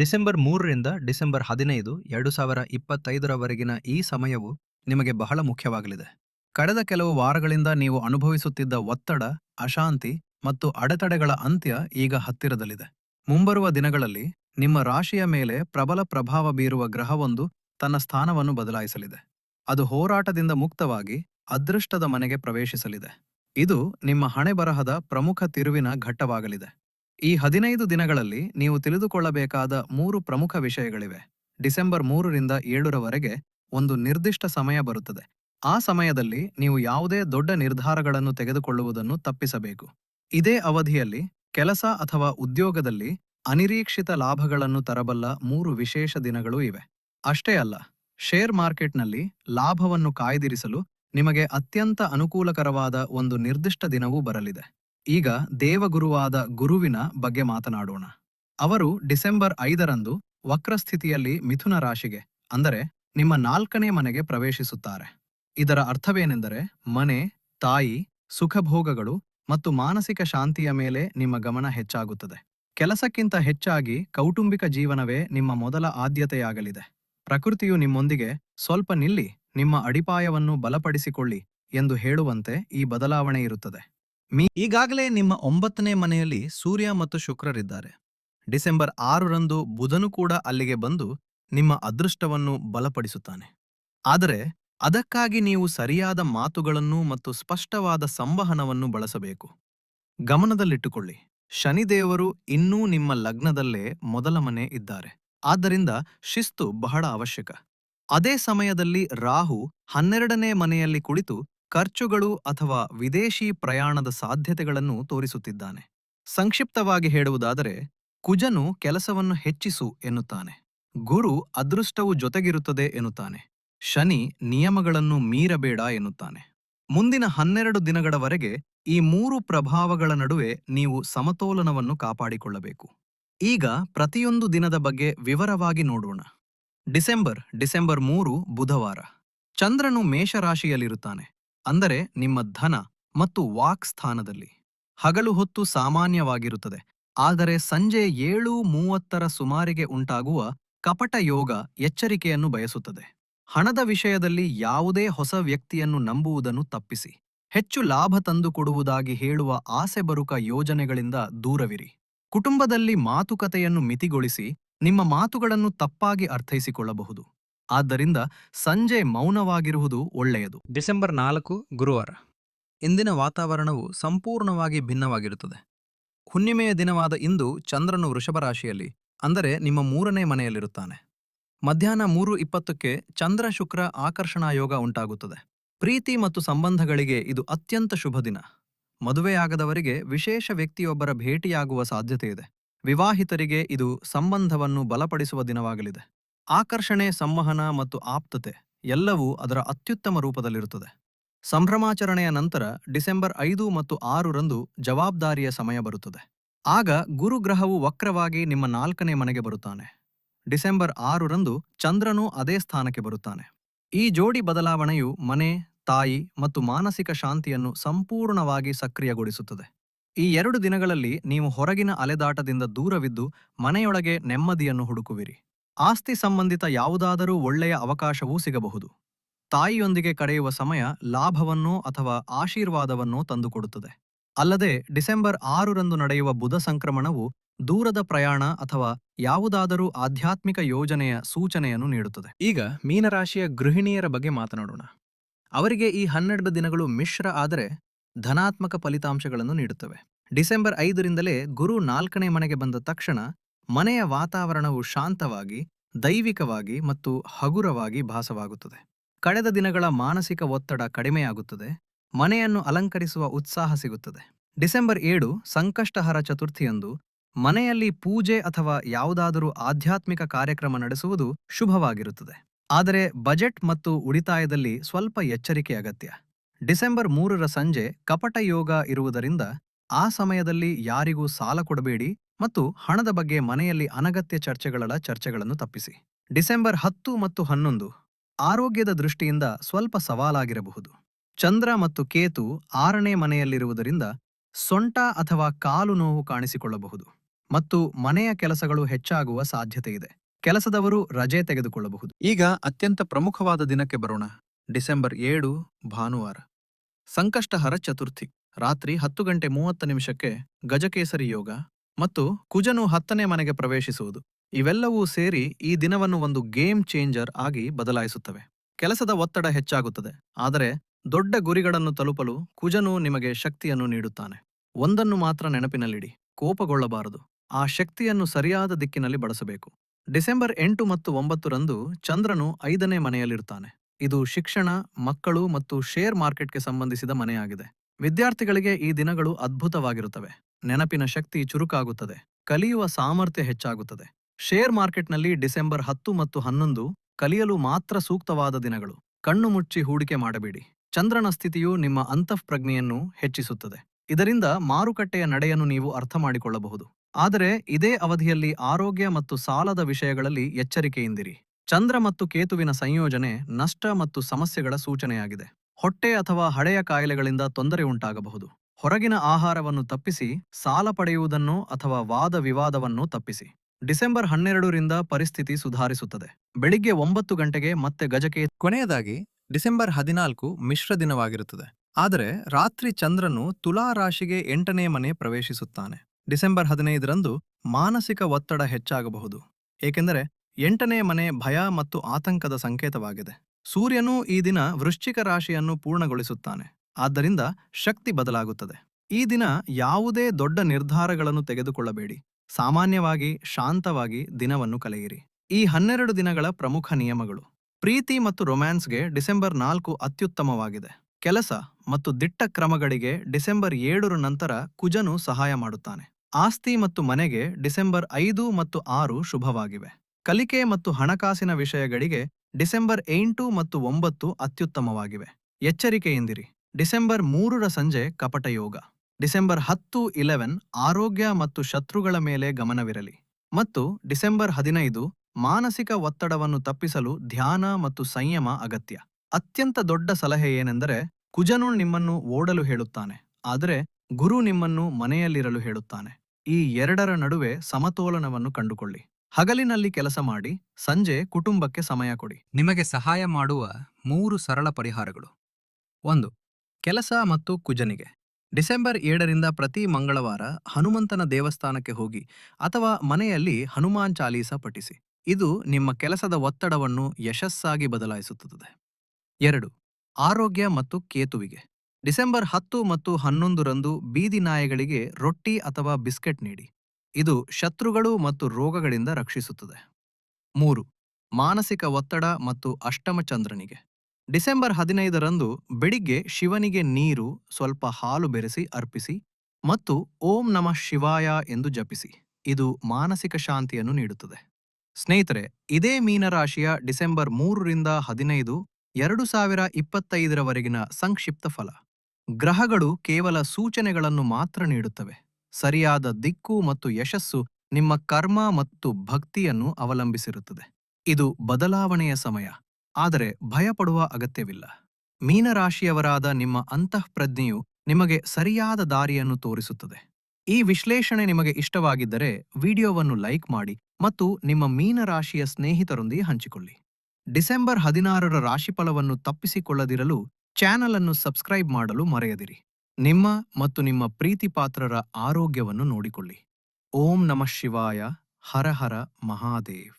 December ಮೂರರಿಂದ December ಹದಿನೈದು, ಎರಡು ಸಾವಿರ ಇಪ್ಪತ್ತೈದರವರೆಗಿನ ಈ ಸಮಯವು ನಿಮಗೆ ಬಹಳ ಮುಖ್ಯವಾಗಲಿದೆ. ಕಳೆದ ಕೆಲವು ವಾರಗಳಿಂದ ನೀವು ಅನುಭವಿಸುತ್ತಿದ್ದ ಒತ್ತಡ, ಅಶಾಂತಿ ಮತ್ತು ಅಡೆತಡೆಗಳ ಅಂತ್ಯ ಈಗ ಹತ್ತಿರದಲ್ಲಿದೆ. ಮುಂಬರುವ ದಿನಗಳಲ್ಲಿ ನಿಮ್ಮ ರಾಶಿಯ ಮೇಲೆ ಪ್ರಬಲ ಪ್ರಭಾವ ಬೀರುವ ಗ್ರಹವೊಂದು ತನ್ನ ಸ್ಥಾನವನ್ನು ಬದಲಾಯಿಸಲಿದೆ. ಅದು ಹೋರಾಟದಿಂದ ಮುಕ್ತವಾಗಿ ಅದೃಷ್ಟದ ಮನೆಗೆ ಪ್ರವೇಶಿಸಲಿದೆ. ಇದು ನಿಮ್ಮ ಹಣೆಬರಹದ ಪ್ರಮುಖ ತಿರುವಿನ ಘಟ್ಟವಾಗಲಿದೆ. ಈ ಹದಿನೈದು ದಿನಗಳಲ್ಲಿ ನೀವು ತಿಳಿದುಕೊಳ್ಳಬೇಕಾದ ಮೂರು ಪ್ರಮುಖ ವಿಷಯಗಳಿವೆ. ಡಿಸೆಂಬರ್ ಮೂರರಿಂದ ಏಳರವರೆಗೆ ಒಂದು ನಿರ್ದಿಷ್ಟ ಸಮಯ ಬರುತ್ತದೆ. ಆ ಸಮಯದಲ್ಲಿ ನೀವು ಯಾವುದೇ ದೊಡ್ಡ ನಿರ್ಧಾರಗಳನ್ನು ತೆಗೆದುಕೊಳ್ಳುವುದನ್ನು ತಪ್ಪಿಸಬೇಕು. ಇದೇ ಅವಧಿಯಲ್ಲಿ ಕೆಲಸ ಅಥವಾ ಉದ್ಯೋಗದಲ್ಲಿ ಅನಿರೀಕ್ಷಿತ ಲಾಭಗಳನ್ನು ತರಬಲ್ಲ ಮೂರು ವಿಶೇಷ ದಿನಗಳೂ ಇವೆ. ಅಷ್ಟೇ ಅಲ್ಲ, ಶೇರ್ ಮಾರ್ಕೆಟ್ನಲ್ಲಿ ಲಾಭವನ್ನು ಕಾಯ್ದಿರಿಸಲು ನಿಮಗೆ ಅತ್ಯಂತ ಅನುಕೂಲಕರವಾದ ಒಂದು ನಿರ್ದಿಷ್ಟ ದಿನವೂ ಬರಲಿದೆ. ಈಗ ದೇವಗುರುವಾದ ಗುರುವಿನ ಬಗ್ಗೆ ಮಾತನಾಡೋಣ. ಅವರು ಡಿಸೆಂಬರ್ ಐದರಂದು ವಕ್ರಸ್ಥಿತಿಯಲ್ಲಿ ಮಿಥುನ ರಾಶಿಗೆ, ಅಂದರೆ ನಿಮ್ಮ ನಾಲ್ಕನೇ ಮನೆಗೆ ಪ್ರವೇಶಿಸುತ್ತಾರೆ. ಇದರ ಅರ್ಥವೇನೆಂದರೆ ಮನೆ, ತಾಯಿ, ಸುಖಭೋಗಗಳು ಮತ್ತು ಮಾನಸಿಕ ಶಾಂತಿಯ ಮೇಲೆ ನಿಮ್ಮ ಗಮನ ಹೆಚ್ಚಾಗುತ್ತದೆ. ಕೆಲಸಕ್ಕಿಂತ ಹೆಚ್ಚಾಗಿ ಕೌಟುಂಬಿಕ ಜೀವನವೇ ನಿಮ್ಮ ಮೊದಲ ಆದ್ಯತೆಯಾಗಲಿದೆ. ಪ್ರಕೃತಿಯು ನಿಮ್ಮೊಂದಿಗೆ ಸ್ವಲ್ಪ ನಿಲ್ಲಿ ನಿಮ್ಮ ಅಡಿಪಾಯವನ್ನು ಬಲಪಡಿಸಿಕೊಳ್ಳಿ ಎಂದು ಹೇಳುವಂತೆ ಈ ಬದಲಾವಣೆ ಇರುತ್ತದೆ ಈಗಾಗಲೇ ನಿಮ್ಮ ಒಂಬತ್ತನೇ ಮನೆಯಲ್ಲಿ ಸೂರ್ಯ ಮತ್ತು ಶುಕ್ರರಿದ್ದಾರೆ. ಡಿಸೆಂಬರ್ ಆರರಂದು ಬುಧನು ಕೂಡ ಅಲ್ಲಿಗೆ ಬಂದು ನಿಮ್ಮ ಅದೃಷ್ಟವನ್ನು ಬಲಪಡಿಸುತ್ತಾನೆ. ಆದರೆ ಅದಕ್ಕಾಗಿ ನೀವು ಸರಿಯಾದ ಮಾತುಗಳನ್ನು ಮತ್ತು ಸ್ಪಷ್ಟವಾದ ಸಂವಹನವನ್ನು ಬಳಸಬೇಕು. ಗಮನದಲ್ಲಿಟ್ಟುಕೊಳ್ಳಿ. ಶನಿದೇವರು ಇನ್ನೂ ನಿಮ್ಮ ಲಗ್ನದಲ್ಲೇ ಮೊದಲ ಮನೆ ಇದ್ದಾರೆ. ಆದ್ದರಿಂದ ಶಿಸ್ತು ಬಹಳ ಅವಶ್ಯಕ. ಅದೇ ಸಮಯದಲ್ಲಿ ರಾಹು ಹನ್ನೆರಡನೇ ಮನೆಯಲ್ಲಿ ಕುಳಿತು ಖರ್ಚುಗಳು ಅಥವಾ ವಿದೇಶಿ ಪ್ರಯಾಣದ ಸಾಧ್ಯತೆಗಳನ್ನು ತೋರಿಸುತ್ತಿದ್ದಾನೆ. ಸಂಕ್ಷಿಪ್ತವಾಗಿ ಹೇಳುವುದಾದರೆ, ಕುಜನು ಕೆಲಸವನ್ನು ಹೆಚ್ಚಿಸು ಎನ್ನುತ್ತಾನೆ. ಗುರು ಅದೃಷ್ಟವು ಜೊತೆಗಿರುತ್ತದೆ ಎನ್ನುತ್ತಾನೆ. ಶನಿ ನಿಯಮಗಳನ್ನು ಮೀರಬೇಡ ಎನ್ನುತ್ತಾನೆ. ಮುಂದಿನ ಹನ್ನೆರಡು ದಿನಗಳವರೆಗೆ ಈ ಮೂರು ಪ್ರಭಾವಗಳ ನಡುವೆ ನೀವು ಸಮತೋಲನವನ್ನು ಕಾಪಾಡಿಕೊಳ್ಳಬೇಕು. ಈಗ ಪ್ರತಿಯೊಂದು ದಿನದ ಬಗ್ಗೆ ವಿವರವಾಗಿ ನೋಡೋಣ. ಡಿಸೆಂಬರ್ ಡಿಸೆಂಬರ್ ಮೂರು, ಬುಧವಾರ. ಚಂದ್ರನು ಮೇಷರಾಶಿಯಲ್ಲಿರುತ್ತಾನೆ. ಅಂದರೆ ನಿಮ್ಮ ಧನ ಮತ್ತು ವಾಕ್ ಸ್ಥಾನದಲ್ಲಿ. ಹಗಲು ಹೊತ್ತು ಸಾಮಾನ್ಯವಾಗಿರುತ್ತದೆ. ಆದರೆ ಸಂಜೆ ಏಳು ಮೂವತ್ತರ ಸುಮಾರಿಗೆ ಉಂಟಾಗುವ ಕಪಟ ಯೋಗ ಎಚ್ಚರಿಕೆಯನ್ನು ಬಯಸುತ್ತದೆ. ಹಣದ ವಿಷಯದಲ್ಲಿ ಯಾವುದೇ ಹೊಸ ವ್ಯಕ್ತಿಯನ್ನು ನಂಬುವುದನ್ನು ತಪ್ಪಿಸಿ. ಹೆಚ್ಚು ಲಾಭ ತಂದುಕೊಡುವುದಾಗಿ ಹೇಳುವ ಆಸೆ ಬರುಕ ಯೋಜನೆಗಳಿಂದ ದೂರವಿರಿ. ಕುಟುಂಬದಲ್ಲಿ ಮಾತುಕತೆಯನ್ನು ಮಿತಿಗೊಳಿಸಿ ನಿಮ್ಮ ಮಾತುಗಳನ್ನು ತಪ್ಪಾಗಿ ಅರ್ಥೈಸಿಕೊಳ್ಳಬಹುದು. ಆದ್ದರಿಂದ ಸಂಜೆ ಮೌನವಾಗಿರುವುದು ಒಳ್ಳೆಯದು. ಡಿಸೆಂಬರ್ ನಾಲ್ಕು, ಗುರುವಾರ. ಇಂದಿನ ವಾತಾವರಣವು ಸಂಪೂರ್ಣವಾಗಿ ಭಿನ್ನವಾಗಿರುತ್ತದೆ. ಹುಣ್ಣಿಮೆಯ ದಿನವಾದ ಇಂದು ಚಂದ್ರನು ವೃಷಭ ರಾಶಿಯಲ್ಲಿ, ಅಂದರೆ ನಿಮ್ಮ ಮೂರನೇ ಮನೆಯಲ್ಲಿರುತ್ತಾನೆ. ಮಧ್ಯಾಹ್ನ ಮೂರು ಇಪ್ಪತ್ತಕ್ಕೆ ಚಂದ್ರ ಶುಕ್ರ ಆಕರ್ಷಣಾ ಯೋಗ ಉಂಟಾಗುತ್ತದೆ. ಪ್ರೀತಿ ಮತ್ತು ಸಂಬಂಧಗಳಿಗೆ ಇದು ಅತ್ಯಂತ ಶುಭ ದಿನ. ಮದುವೆಯಾಗದವರಿಗೆ ವಿಶೇಷ ವ್ಯಕ್ತಿಯೊಬ್ಬರ ಭೇಟಿಯಾಗುವ ಸಾಧ್ಯತೆಯಿದೆ. ವಿವಾಹಿತರಿಗೆ ಇದು ಸಂಬಂಧವನ್ನು ಬಲಪಡಿಸುವ ದಿನವಾಗಲಿದೆ. ಆಕರ್ಷಣೆ, ಸಂವಹನ ಮತ್ತು ಆಪ್ತತೆ ಎಲ್ಲವೂ ಅದರ ಅತ್ಯುತ್ತಮ ರೂಪದಲ್ಲಿರುತ್ತದೆ. ಸಂಭ್ರಮಾಚರಣೆಯ ನಂತರ ಡಿಸೆಂಬರ್ ಐದು ಮತ್ತು ಆರರಂದು ಜವಾಬ್ದಾರಿಯ ಸಮಯ ಬರುತ್ತದೆ. ಆಗ ಗುರುಗ್ರಹವು ವಕ್ರವಾಗಿ ನಿಮ್ಮ ನಾಲ್ಕನೇ ಮನೆಗೆ ಬರುತ್ತಾನೆ. ಡಿಸೆಂಬರ್ ಆರರಂದು ಚಂದ್ರನೂ ಅದೇ ಸ್ಥಾನಕ್ಕೆ ಬರುತ್ತಾನೆ. ಈ ಜೋಡಿ ಬದಲಾವಣೆಯು ಮನೆ, ತಾಯಿ ಮತ್ತು ಮಾನಸಿಕ ಶಾಂತಿಯನ್ನು ಸಂಪೂರ್ಣವಾಗಿ ಸಕ್ರಿಯಗೊಳಿಸುತ್ತದೆ. ಈ ಎರಡು ದಿನಗಳಲ್ಲಿ ನೀವು ಹೊರಗಿನ ಅಲೆದಾಟದಿಂದ ದೂರವಿದ್ದು ಮನೆಯೊಳಗೆ ನೆಮ್ಮದಿಯನ್ನು ಹುಡುಕುವಿರಿ. ಆಸ್ತಿ ಸಂಬಂಧಿತ ಯಾವುದಾದರೂ ಒಳ್ಳೆಯ ಅವಕಾಶವೂ ಸಿಗಬಹುದು. ತಾಯಿಯೊಂದಿಗೆ ಕಳೆಯುವ ಸಮಯ ಲಾಭವನ್ನೋ ಅಥವಾ ಆಶೀರ್ವಾದವನ್ನೋ ತಂದುಕೊಡುತ್ತದೆ. ಅಲ್ಲದೆ ಡಿಸೆಂಬರ್ ಆರರಂದು ನಡೆಯುವ ಬುಧ ಸಂಕ್ರಮಣವು ದೂರದ ಪ್ರಯಾಣ ಅಥವಾ ಯಾವುದಾದರೂ ಆಧ್ಯಾತ್ಮಿಕ ಯೋಜನೆಯ ಸೂಚನೆಯನ್ನು ನೀಡುತ್ತದೆ. ಈಗ ಮೀನರಾಶಿಯ ಗೃಹಿಣಿಯರ ಬಗ್ಗೆ ಮಾತನಾಡೋಣ. ಅವರಿಗೆ ಈ ಹನ್ನೆರಡು ದಿನಗಳು ಮಿಶ್ರ ಆದರೆ ಧನಾತ್ಮಕ ಫಲಿತಾಂಶಗಳನ್ನು ನೀಡುತ್ತವೆ. ಡಿಸೆಂಬರ್ ಐದರಿಂದಲೇ ಗುರು ನಾಲ್ಕನೇ ಮನೆಗೆ ಬಂದ ತಕ್ಷಣ ಮನೆಯ ವಾತಾವರಣವು ಶಾಂತವಾಗಿ, ದೈವಿಕವಾಗಿ ಮತ್ತು ಹಗುರವಾಗಿ ಭಾಸವಾಗುತ್ತದೆ. ಕಳೆದ ದಿನಗಳ ಮಾನಸಿಕ ಒತ್ತಡ ಕಡಿಮೆಯಾಗುತ್ತದೆ. ಮನೆಯನ್ನು ಅಲಂಕರಿಸುವ ಉತ್ಸಾಹ ಸಿಗುತ್ತದೆ. ಡಿಸೆಂಬರ್ ಏಳು, ಸಂಕಷ್ಟಹರ ಚತುರ್ಥಿಯಂದು ಮನೆಯಲ್ಲಿ ಪೂಜೆ ಅಥವಾ ಯಾವುದಾದರೂ ಆಧ್ಯಾತ್ಮಿಕ ಕಾರ್ಯಕ್ರಮ ನಡೆಸುವುದು ಶುಭವಾಗಿರುತ್ತದೆ. ಆದರೆ ಬಜೆಟ್ ಮತ್ತು ಉಳಿತಾಯದಲ್ಲಿ ಸ್ವಲ್ಪ ಎಚ್ಚರಿಕೆ ಅಗತ್ಯ. ಡಿಸೆಂಬರ್ ಮೂರರ ಸಂಜೆ ಕಪಟ ಯೋಗ ಇರುವುದರಿಂದ ಆ ಸಮಯದಲ್ಲಿ ಯಾರಿಗೂ ಸಾಲ ಕೊಡಬೇಡಿ ಮತ್ತು ಹಣದ ಬಗ್ಗೆ ಮನೆಯಲ್ಲಿ ಅನಗತ್ಯ ಚರ್ಚೆಗಳ ಚರ್ಚೆಗಳನ್ನು ತಪ್ಪಿಸಿ. ಡಿಸೆಂಬರ್ ಹತ್ತು ಮತ್ತು ಹನ್ನೊಂದು, ಆರೋಗ್ಯದ ದೃಷ್ಟಿಯಿಂದ ಸ್ವಲ್ಪ ಸವಾಲಾಗಿರಬಹುದು. ಚಂದ್ರ ಮತ್ತು ಕೇತು ಆರನೇ ಮನೆಯಲ್ಲಿರುವುದರಿಂದ ಸೊಂಟ ಅಥವಾ ಕಾಲು ನೋವು ಕಾಣಿಸಿಕೊಳ್ಳಬಹುದು ಮತ್ತು ಮನೆಯ ಕೆಲಸಗಳು ಹೆಚ್ಚಾಗುವ ಸಾಧ್ಯತೆಯಿದೆ ಕೆಲಸದವರು ರಜೆ ತೆಗೆದುಕೊಳ್ಳಬಹುದು. ಈಗ ಅತ್ಯಂತ ಪ್ರಮುಖವಾದ ದಿನಕ್ಕೆ ಬರೋಣ. ಡಿಸೆಂಬರ್ ಏಳು, ಭಾನುವಾರ. ಸಂಕಷ್ಟಹರ ಚತುರ್ಥಿ. ರಾತ್ರಿ ಹತ್ತು ಗಂಟೆ ಮೂವತ್ತು ನಿಮಿಷಕ್ಕೆ ಗಜಕೇಸರಿ ಯೋಗ ಮತ್ತು ಕುಜನು ಹತ್ತನೇ ಮನೆಗೆ ಪ್ರವೇಶಿಸುವುದು. ಇವೆಲ್ಲವೂ ಸೇರಿ ಈ ದಿನವನ್ನು ಒಂದು ಗೇಮ್ ಚೇಂಜರ್ ಆಗಿ ಬದಲಾಯಿಸುತ್ತವೆ. ಕೆಲಸದ ಒತ್ತಡ ಹೆಚ್ಚಾಗುತ್ತದೆ. ಆದರೆ ದೊಡ್ಡ ಗುರಿಗಳನ್ನು ತಲುಪಲು ಕುಜನು ನಿಮಗೆ ಶಕ್ತಿಯನ್ನು ನೀಡುತ್ತಾನೆ. ಒಂದನ್ನು ಮಾತ್ರ ನೆನಪಿನಲ್ಲಿಡಿ, ಕೋಪಗೊಳ್ಳಬಾರದು. ಆ ಶಕ್ತಿಯನ್ನು ಸರಿಯಾದ ದಿಕ್ಕಿನಲ್ಲಿ ಬಳಸಬೇಕು. ಡಿಸೆಂಬರ್ ಎಂಟು ಮತ್ತು ಒಂಬತ್ತರಂದು ಚಂದ್ರನು ಐದನೇ ಮನೆಯಲ್ಲಿರುತ್ತಾನೆ ಇದು ಶಿಕ್ಷಣ, ಮಕ್ಕಳು ಮತ್ತು ಶೇರ್ ಮಾರ್ಕೆಟ್ಗೆ ಸಂಬಂಧಿಸಿದ ಮನೆಯಾಗಿದೆ. ವಿದ್ಯಾರ್ಥಿಗಳಿಗೆ ಈ ದಿನಗಳು ಅದ್ಭುತವಾಗಿರುತ್ತವೆ. ನೆನಪಿನ ಶಕ್ತಿ ಚುರುಕಾಗುತ್ತದೆ. ಕಲಿಯುವ ಸಾಮರ್ಥ್ಯ ಹೆಚ್ಚಾಗುತ್ತದೆ. ಶೇರ್ ಮಾರ್ಕೆಟ್ನಲ್ಲಿ ಡಿಸೆಂಬರ್ ಹತ್ತು ಮತ್ತು ಹನ್ನೊಂದು ಕಲಿಯಲು ಮಾತ್ರ ಸೂಕ್ತವಾದ ದಿನಗಳು. ಕಣ್ಣು ಮುಚ್ಚಿ ಹೂಡಿಕೆ ಮಾಡಬೇಡಿ. ಚಂದ್ರನ ಸ್ಥಿತಿಯು ನಿಮ್ಮ ಅಂತಃಪ್ರಜ್ಞೆಯನ್ನು ಹೆಚ್ಚಿಸುತ್ತದೆ. ಇದರಿಂದ ಮಾರುಕಟ್ಟೆಯ ನಡೆಯನ್ನು ನೀವು ಅರ್ಥ ಮಾಡಿಕೊಳ್ಳಬಹುದು. ಆದರೆ ಇದೇ ಅವಧಿಯಲ್ಲಿ ಆರೋಗ್ಯ ಮತ್ತು ಸಾಲದ ವಿಷಯಗಳಲ್ಲಿ ಎಚ್ಚರಿಕೆಯಿಂದಿರಿ. ಚಂದ್ರ ಮತ್ತು ಕೇತುವಿನ ಸಂಯೋಜನೆ ನಷ್ಟ ಮತ್ತು ಸಮಸ್ಯೆಗಳ ಸೂಚನೆಯಾಗಿದೆ. ಹೊಟ್ಟೆ ಅಥವಾ ಹಳೆಯ ಕಾಯಿಲೆಗಳಿಂದ ತೊಂದರೆ ಉಂಟಾಗಬಹುದು. ಹೊರಗಿನ ಆಹಾರವನ್ನು ತಪ್ಪಿಸಿ, ಸಾಲ ಪಡೆಯುವುದನ್ನು ಅಥವಾ ವಾದ ವಿವಾದವನ್ನು ತಪ್ಪಿಸಿ. ಡಿಸೆಂಬರ್ ಹನ್ನೆರಡರಿಂದ ಪರಿಸ್ಥಿತಿ ಸುಧಾರಿಸುತ್ತದೆ. ಬೆಳಿಗ್ಗೆ ಒಂಬತ್ತು ಗಂಟೆಗೆ ಮತ್ತೆ ಗಜಕೆ ಕೊನೆಯದಾಗಿ, ಡಿಸೆಂಬರ್ ಹದಿನಾಲ್ಕು ಮಿಶ್ರ ದಿನವಾಗಿರುತ್ತದೆ. ಆದರೆ, ರಾತ್ರಿ ಚಂದ್ರನು ತುಲಾ ರಾಶಿಗೆ ಎಂಟನೇ ಮನೆ ಪ್ರವೇಶಿಸುತ್ತಾನೆ. ಡಿಸೆಂಬರ್ ಹದಿನೈದರಂದು ಮಾನಸಿಕ ಒತ್ತಡ ಹೆಚ್ಚಾಗಬಹುದು. ಏಕೆಂದರೆ ಎಂಟನೇ ಮನೆ ಭಯ ಮತ್ತು ಆತಂಕದ ಸಂಕೇತವಾಗಿದೆ. ಸೂರ್ಯನೂ ಈ ದಿನ ವೃಶ್ಚಿಕ ರಾಶಿಯನ್ನು ಪೂರ್ಣಗೊಳಿಸುತ್ತಾನೆ. ಆದ್ದರಿಂದ ಶಕ್ತಿ ಬದಲಾಗುತ್ತದೆ. ಈ ದಿನ ಯಾವುದೇ ದೊಡ್ಡ ನಿರ್ಧಾರಗಳನ್ನು ತೆಗೆದುಕೊಳ್ಳಬೇಡಿ. ಸಾಮಾನ್ಯವಾಗಿ, ಶಾಂತವಾಗಿ ದಿನವನ್ನು ಕಲೆಯಿರಿ ಈ ಹನ್ನೆರಡು ದಿನಗಳ ಪ್ರಮುಖ ನಿಯಮಗಳು. ಪ್ರೀತಿ ಮತ್ತು ರೊಮ್ಯಾನ್ಸ್ಗೆ ಡಿಸೆಂಬರ್ ನಾಲ್ಕು ಅತ್ಯುತ್ತಮವಾಗಿದೆ. ಕೆಲಸ ಮತ್ತು ದಿಟ್ಟ ಕ್ರಮಗಳಿಗೆ ಡಿಸೆಂಬರ್ ಏಳರ ನಂತರ ಕುಜನು ಸಹಾಯ ಮಾಡುತ್ತಾನೆ. ಆಸ್ತಿ ಮತ್ತು ಮನೆಗೆ ಡಿಸೆಂಬರ್ ಐದು ಮತ್ತು ಆರು ಶುಭವಾಗಿವೆ. ಕಲಿಕೆ ಮತ್ತು ಹಣಕಾಸಿನ ವಿಷಯಗಳಿಗೆ ಡಿಸೆಂಬರ್ ಎಂಟು ಮತ್ತು ಒಂಬತ್ತು ಅತ್ಯುತ್ತಮವಾಗಿವೆ. ಎಚ್ಚರಿಕೆಯಿಂದಿರಿ. ಡಿಸೆಂಬರ್ ಮೂರರ ಸಂಜೆ ಕಪಟಯೋಗ. ಡಿಸೆಂಬರ್ ಹತ್ತು, ಇಲೆವೆನ್ ಆರೋಗ್ಯ ಮತ್ತು ಶತ್ರುಗಳ ಮೇಲೆ ಗಮನವಿರಲಿ. ಮತ್ತು ಡಿಸೆಂಬರ್ ಹದಿನೈದು ಮಾನಸಿಕ ಒತ್ತಡವನ್ನು ತಪ್ಪಿಸಲು ಧ್ಯಾನ ಮತ್ತು ಸಂಯಮ ಅಗತ್ಯ. ಅತ್ಯಂತ ದೊಡ್ಡ ಸಲಹೆ ಏನೆಂದರೆ ಕುಜನು ನಿಮ್ಮನ್ನು ಓಡಲು ಹೇಳುತ್ತಾನೆ, ಆದರೆ ಗುರು ನಿಮ್ಮನ್ನು ಮನೆಯಲ್ಲಿರಲು ಹೇಳುತ್ತಾನೆ. ಈ ಎರಡರ ನಡುವೆ ಸಮತೋಲನವನ್ನು ಕಂಡುಕೊಳ್ಳಿ. ಹಗಲಿನಲ್ಲಿ ಕೆಲಸ ಮಾಡಿ, ಸಂಜೆ ಕುಟುಂಬಕ್ಕೆ ಸಮಯ ಕೊಡಿ. ನಿಮಗೆ ಸಹಾಯ ಮಾಡುವ ಮೂರು ಸರಳ ಪರಿಹಾರಗಳು. ಒಂದು, ಕೆಲಸ ಮತ್ತು ಕುಜನಿಗೆ. ಡಿಸೆಂಬರ್ ಏಳರಿಂದ ಪ್ರತಿ ಮಂಗಳವಾರ ಹನುಮಂತನ ದೇವಸ್ಥಾನಕ್ಕೆ ಹೋಗಿ ಅಥವಾ ಮನೆಯಲ್ಲಿ ಹನುಮಾನ್ ಚಾಲೀಸ ಪಠಿಸಿ. ಇದು ನಿಮ್ಮ ಕೆಲಸದ ಒತ್ತಡವನ್ನು ಯಶಸ್ಸಾಗಿ ಬದಲಾಯಿಸುತ್ತದೆ. ಎರಡು, ಆರೋಗ್ಯ ಮತ್ತು ಕೇತುವಿಗೆ. ಡಿಸೆಂಬರ್ ಹತ್ತು ಮತ್ತು ಹನ್ನೊಂದರಂದು ಬೀದಿ ನಾಯಿಗಳಿಗೆ ರೊಟ್ಟಿ ಅಥವಾ ಬಿಸ್ಕೆಟ್ ನೀಡಿ. ಇದು ಶತ್ರುಗಳು ಮತ್ತು ರೋಗಗಳಿಂದ ರಕ್ಷಿಸುತ್ತದೆ. ಮೂರು, ಮಾನಸಿಕ ಒತ್ತಡ ಮತ್ತು ಅಷ್ಟಮ ಚಂದ್ರನಿಗೆ. ಡಿಸೆಂಬರ್ ಹದಿನೈದರಂದು ಬೆಳಿಗ್ಗೆ ಶಿವನಿಗೆ ನೀರು, ಸ್ವಲ್ಪ ಹಾಲು ಬೆರೆಸಿ ಅರ್ಪಿಸಿ ಮತ್ತು ಓಂ ನಮಃ ಶಿವಾಯ ಎಂದು ಜಪಿಸಿ. ಇದು ಮಾನಸಿಕ ಶಾಂತಿಯನ್ನು ನೀಡುತ್ತದೆ. ಸ್ನೇಹಿತರೆ, ಇದೇ ಮೀನರಾಶಿಯ ಡಿಸೆಂಬರ್ ಮೂರರಿಂದ ಹದಿನೈದು, ಎರಡು ಸಾವಿರ ಇಪ್ಪತ್ತೈದರವರೆಗಿನ ಸಂಕ್ಷಿಪ್ತ ಫಲ. ಗ್ರಹಗಳು ಕೇವಲ ಸೂಚನೆಗಳನ್ನು ಮಾತ್ರ ನೀಡುತ್ತವೆ. ಸರಿಯಾದ ದಿಕ್ಕು ಮತ್ತು ಯಶಸ್ಸು ನಿಮ್ಮ ಕರ್ಮ ಮತ್ತು ಭಕ್ತಿಯನ್ನು ಅವಲಂಬಿಸಿರುತ್ತದೆ. ಇದು ಬದಲಾವಣೆಯ ಸಮಯ. ಆದರೆ ಭಯಪಡುವ ಅಗತ್ಯವಿಲ್ಲ. ಮೀನರಾಶಿಯವರಾದ ನಿಮ್ಮ ಅಂತಃಪ್ರಜ್ಞೆಯು ನಿಮಗೆ ಸರಿಯಾದ ದಾರಿಯನ್ನು ತೋರಿಸುತ್ತದೆ. ಈ ವಿಶ್ಲೇಷಣೆ ನಿಮಗೆ ಇಷ್ಟವಾಗಿದ್ದರೆ ವಿಡಿಯೋವನ್ನು ಲೈಕ್ ಮಾಡಿ ಮತ್ತು ನಿಮ್ಮ ಮೀನರಾಶಿಯ ಸ್ನೇಹಿತರೊಂದಿಗೆ ಹಂಚಿಕೊಳ್ಳಿ. ಡಿಸೆಂಬರ್ ಹದಿನಾರರ ರಾಶಿಫಲವನ್ನು ತಪ್ಪಿಸಿಕೊಳ್ಳದಿರಲು ಚಾನಲ್ ಅನ್ನು ಸಬ್ಸ್ಕ್ರೈಬ್ ಮಾಡಲು ಮರೆಯದಿರಿ. ನಿಮ್ಮ ಮತ್ತು ನಿಮ್ಮ ಪ್ರೀತಿಪಾತ್ರರ ಆರೋಗ್ಯವನ್ನು ನೋಡಿಕೊಳ್ಳಿ. ಓಂ ನಮಃ ಶಿವಾಯ. ಹರ ಹರ ಮಹಾದೇವ್.